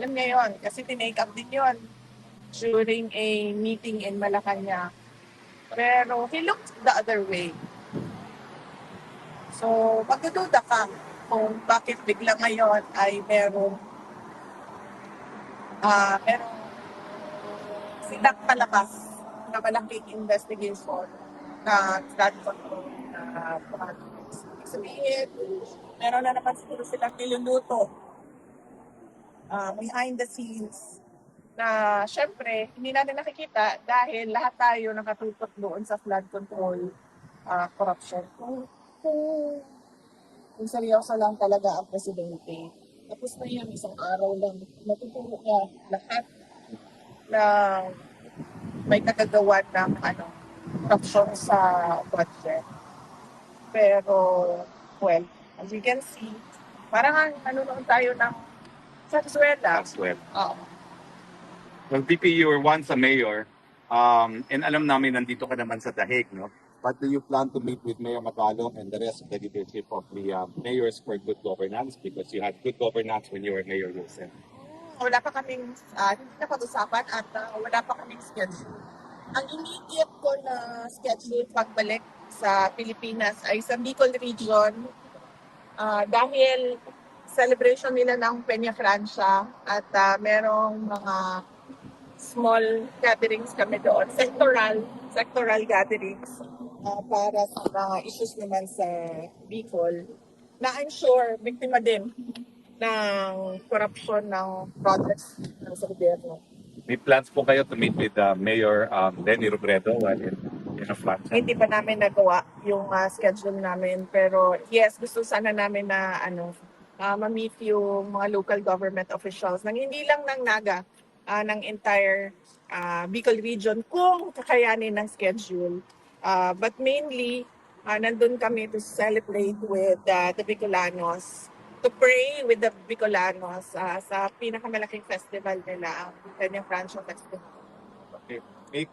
Alam niya yun, kasi tinake up din yun during a meeting in Malacanang. Pero he looked the other way. So, magdududa ka kung bakit bigla ngayon ay meron ah meron silang palabas na malaking investigation na flood control na. Ibig sabihin, meron na naman siguro silang niluluto ah, behind the scenes na syempre hindi natin nakikita dahil lahat tayo nakatutok doon sa flood control ah, corruption. Kung, kung, kung seryoso lang talaga ang presidente, tapos na yan isang araw lang, matuturo niya lahat ng may kagagawa ng ano, corruption sa budget. Pero, well, as you can see, parang ang nanonood tayo ng Venezuela. as well. Oo. Well, VP, you were once a mayor, um, and alam namin nandito ka naman sa Dahig, no? But do you plan to meet with Mayor Magalong and the rest of the leadership of the uh, mayors for good governance? Because you had good governance when you were mayor yourself. wala pa kaming, ah, hindi na pag-usapan at ah, wala pa kaming schedule. Ang immediate ko na schedule pagbalik sa Pilipinas ay sa Bicol Region ah, dahil celebration nila ng Peña Francia at ah, merong mga small gatherings kami doon, sectoral, sectoral gatherings ah, para sa mga issues naman sa Bicol na I'm sure biktima din ng corruption ng projects ng sa gobyerno. May plans po kayo to meet with uh, Mayor um, Lenny Robredo while in, in a flat Hindi pa namin nagawa yung ah, schedule namin pero yes, gusto sana namin na ano ah, ma-meet yung mga local government officials nang hindi lang ng Naga, ah, ng entire ah, Bicol region kung kakayanin ng schedule. Ah, but mainly, ah, nandun kami to celebrate with ah, the Bicolanos, to pray with the Bicolanos ah, sa pinakamalaking festival nila, ang Peña Francia Festival. Okay.